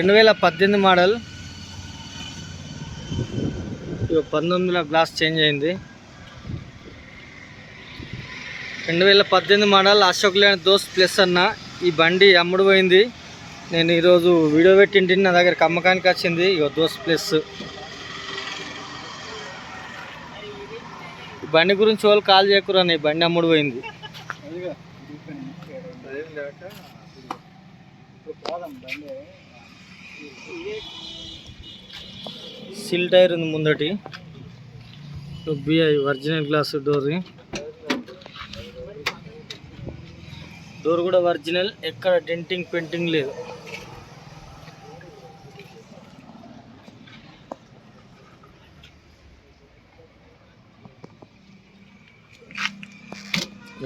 రెండు వేల పద్దెనిమిది మోడల్. ఇక పంతొమ్మిదిలో గ్లాస్ చేంజ్ అయింది. రెండు వేల పద్దెనిమిది మోడల్ అశోక్ లేని దోస్ ప్లస్ అన్న ఈ బండి అమ్ముడు పోయింది. నేను ఈరోజు వీడియో పెట్టింటి నా దగ్గర అమ్మకానికి వచ్చింది. ఇక దోస్త్ ప్లస్. ఈ బండి గురించి వాళ్ళు కాల్ చేయకురన్న ఈ బండి అమ్ముడు పోయింది. సిల్ టైర్ ఉంది ముందటి. బిఐ ఒరిజినల్ గ్లాస్ డోర్ డోర్ కూడా ఒరిజినల్ ఎక్కడ డెంటింగ్ పెయింటింగ్ లేదు.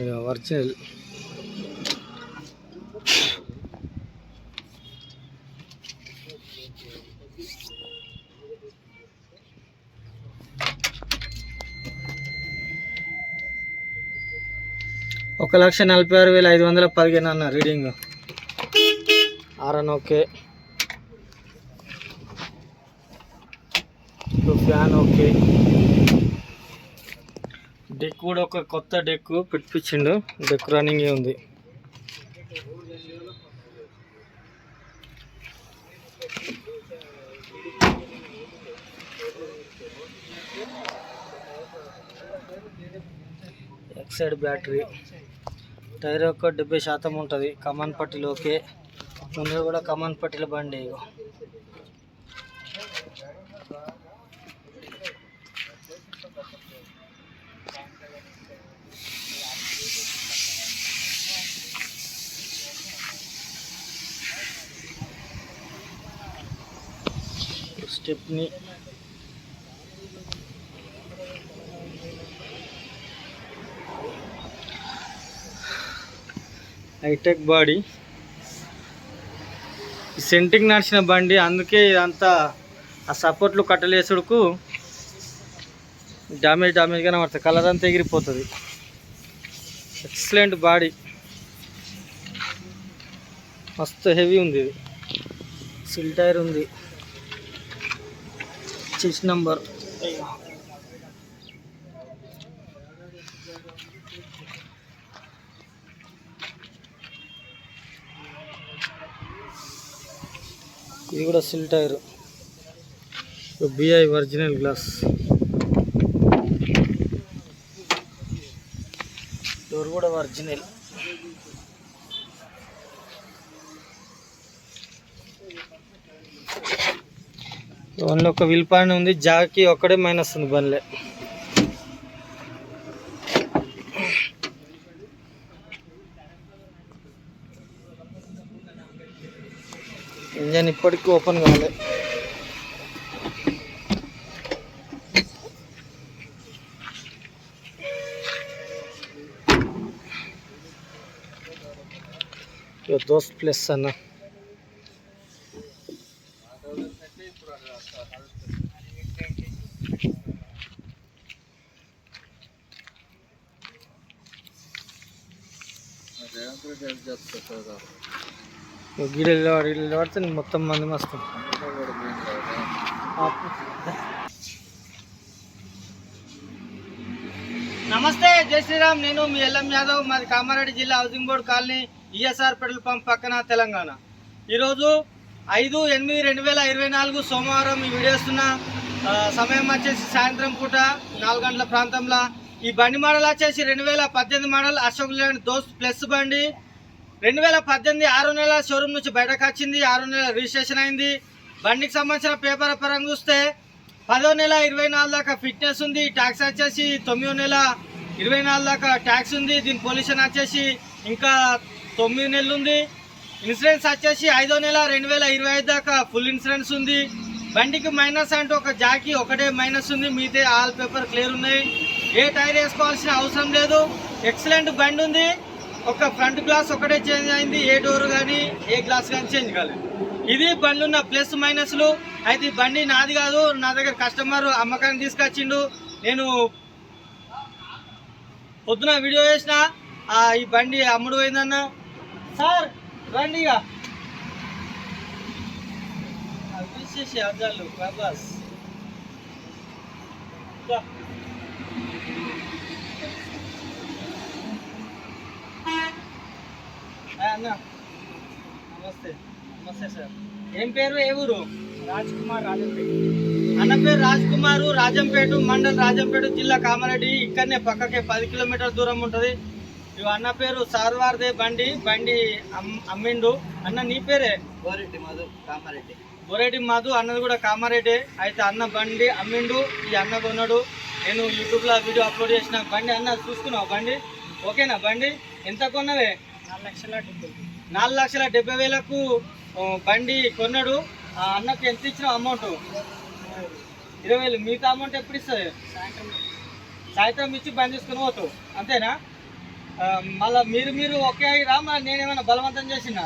ఇక ఒరిజినల్ ఒక లక్ష నలభై ఆరు వేల ఐదు వందల పదిహేను అన్న రీడింగ్. ఆర్ఎన్ ఓకే. Fan okay. డెక్ కూడా ఒక కొత్త డెక్ పెట్టించిండు డెక్ రన్నింగే ఉంది. ఎక్సైడ్ బ్యాటరీ టైర్ ఒక డెబ్బై శాతం ఉంటుంది. కమాన్ పట్టిలోకే. ముందు కూడా కమాన్ పట్టీల బండి స్టెప్ని హైటెక్ బాడీ. సెంటింగ్ నడిచిన బండి అందుకే ఇదంతా ఆ సపోర్ట్లు కట్టలేసుడుకు డామేజ్ డామేజ్గానే పడుతుంది కలర్ అంతా ఎగిరిపోతుంది. Excellent body. మస్తు హెవీ ఉంది ఇది. సిల్ టైర్ ఉంది. చిస్ నంబర్ ఇది కూడా సిల్ టైర్ బిఐ ఒరిజినల్ గ్లాస్ డోర్ కూడా ఒరిజినల్ ఓన్లీ ఒక విల్ పాయింట్ ఉంది. జాకి ఒక్కడే మైనస్ ఉంది బండ్లే. ఇంజన్ ఇప్పటికీ ఓపెన్ కావాలి దోస్ ప్లస్ అన్న. గిడెలు గిడెలు పడితే నీకు మొత్తం మంది మస్తు నమస్తే జై శ్రీరామ్. నేను మీ ఎల్ఎం యాదవ్. మాది కామారెడ్డి జిల్లా housing board colony ESR petrol pump పక్కన తెలంగాణ. ఈరోజు ఐదు ఎనిమిది రెండు వేల ఇరవై నాలుగు సోమవారం ఈ వీడియోస్తున్న సమయం వచ్చేసి సాయంత్రం పూట నాలుగు గంటల ప్రాంతంలో ఈ బండి మోడల్ వచ్చేసి రెండు వేల పద్దెనిమిది మోడల్ అశోక్ లేండ్ దోస్త్ ప్లస్ బండి. రెండు వేల పద్దెనిమిది ఆరు నెలల షోరూమ్ నుంచి బయటకు వచ్చింది ఆరు నెలల రిజిస్ట్రేషన్ అయింది. బండికి సంబంధించిన పేపర్ పరంగా చూస్తే పదో నెల ఇరవై నాలుగు దాకా ఫిట్నెస్ ఉంది ట్యాక్స్ వచ్చేసి తొమ్మిదో నెల ఇరవై నాలుగు దాకా ట్యాక్స్ ఉంది. దీని పొల్యూషన్ వచ్చేసి ఇంకా తొమ్మిది నెలలు ఉంది. ఇన్సూరెన్స్ వచ్చేసి ఐదో నెల రెండు వేల ఇరవై ఐదు దాకా ఫుల్ ఇన్సూరెన్స్ ఉంది. బండికి మైనస్ అంటే ఒక జాకీ ఒకటే మైనస్ ఉంది మిగతా ఆల్ పేపర్ క్లియర్ ఉన్నాయి. ఏ టైర్ వేసుకోవాల్సిన అవసరం లేదు. ఎక్సలెంట్ బండి ఉంది. ఒక ఫ్రంట్ గ్లాస్ ఒకటే చేంజ్ అయింది ఏ డోర్ కానీ ఏ గ్లాస్ కానీ చేంజ్ కాలేదు. ఇది బండ్లు ఉన్న ప్లస్ మైనస్లు. అయితే ఈ బండి నాది కాదు నా దగ్గర కస్టమర్ అమ్మకాన్ని తీసుకొచ్చిండు. నేను పొద్దున వీడియో చేసిన ఈ బండి అమ్ముడు పోయిందన్న. సార్ రండి ఇక. ప్రభాస్. దా. ఆ, అన్న. నమస్తే. నమస్తే సార్. ఏం పేరు? ఏ ఊరు? రాజ్ కుమార్ రాజంపేట. అన్న పేరు రాజ్ కుమార్ రాజంపేట మండల్ రాజంపేట జిల్లా కామారెడ్డి. ఇక్కడనే పక్కకే పది కిలోమీటర్ల దూరం ఉంటుంది. ఇవి అన్న పేరు సార్వార్దే బండి బండి అమ్- అమ్మిండు. అన్న నీ పేరే? గోరెడ్డి మధు కామారెడ్డి. బొరేటి మధు అన్నది కూడా కామారెడ్డి. అయితే అన్న బండి అమ్మిండు ఈ అన్న కొన్నాడు. నేను యూట్యూబ్లో వీడియో అప్లోడ్ చేసిన బండి అన్న చూసుకున్నావు బండి? ఓకేనా బండి? ఎంత కొన్నవే? నాలుగు లక్షల డెబ్బై నాలుగు లక్షల డెబ్బై వేలకు బండి కొన్నాడు. ఆ అన్నకు ఎంత ఇచ్చినావు అమౌంట్? ఇరవై వేలు. మిగతా అమౌంట్ ఎప్పుడు ఇస్తుంది సాయంత్రం. సాయంత్రం ఇచ్చి బండి తీసుకుని పోతావు. అంతేనా? మళ్ళా మీరు మీరు ఓకే అయ్యిరా మళ్ళీ నేనేమైనా బలవంతం చేసినా?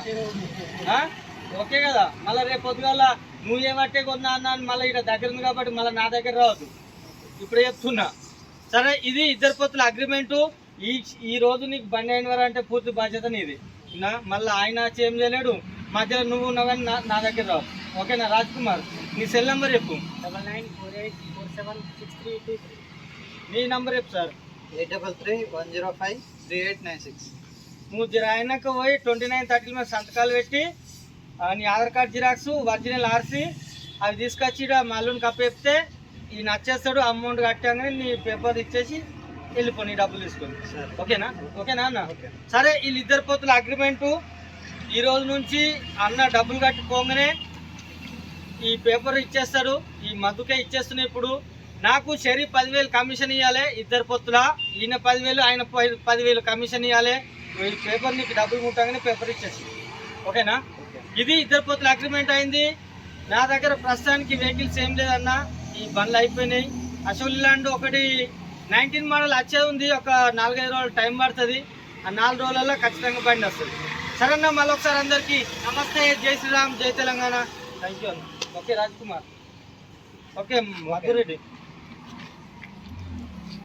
ఓకే కదా? మళ్ళీ రేపు పొద్దుగాల నువ్వు ఏమంటే కొన్నా అన్నా అని మళ్ళీ ఇక్కడ దగ్గర ఉంది కాబట్టి మళ్ళీ నా దగ్గర రావద్దు. ఇప్పుడు చెప్తున్నా. సరే ఇది ఇద్దరు పొత్తుల అగ్రిమెంటు ఈ ఈ రోజు నీకు బండి అయిన వారు అంటే పూర్తి బాధ్యత నీది. నా మళ్ళీ ఆయన ఏం చేయలేడు? మధ్యలో నువ్వు ఉన్నావు కానీ నా నా దగ్గర రావు. ఓకేనా రాజ్ కుమార్ నీ సెల్ నెంబర్ చెప్పు. Double nine four eight four seven six three two three. నీ నెంబర్ చెప్పు sir eight double three one zero five three eight nine six. నువ్వు జర ఆయనకు పోయి ట్వంటీ నైన్ థర్టీ మీద సంతకాలు పెట్టి నీ Aadhaar card xerox original RC అవి తీసుకొచ్చి ఈడ మా అల్లుని కప్పేపితే ఈ నచ్చేస్తాడు అమౌంట్ కట్టాగానే నీ పేపర్ ఇచ్చేసి వెళ్ళిపో నీ డబ్బులు తీసుకొని. సరే. ఓకేనా? ఓకేనా అన్న? సరే వీళ్ళిద్దరు పోతుల అగ్రిమెంటు ఈ రోజు నుంచి అన్న డబ్బులు కట్టిపోగానే ఈ పేపర్ ఇచ్చేస్తాడు ఈ మధుకే ఇచ్చేస్తున్నా ఇప్పుడు నాకు షరీ పదివేలు కమిషన్ ఇవ్వాలి ఇద్దరు పొత్తుల. ఈయన పదివేలు ఆయన పది- పదివేలు కమిషన్ ఇవ్వాలి ఈ పేపర్ నీకు డబ్బులు ముట్టగానే పేపర్ ఇచ్చేసి. ఓకేనా? ఓకే. ఇది ఇద్దరు పొత్తుల అగ్రిమెంట్ అయింది. నా దగ్గర ప్రస్తుతానికి వెహికల్స్ ఏం లేదన్న. ఈ బండ్లు అయిపోయినాయి. అశోక్ ల్యాండ్ ఒకటి నైన్టీన్ మోడల్ వచ్చేది ఉంది. ఒక నాలుగైదు రోజులు టైం పడుతుంది. ఆ నాలుగు రోజులలో ఖచ్చితంగా బండి వస్తుంది. సరే అన్న మళ్ళీ ఒకసారి అందరికీ నమస్తే. జై శ్రీరామ్ జై తెలంగాణ. థ్యాంక్ యూ అన్న. ఓకే రాజ్ కుమార్. ఓకే మధురెడ్డి.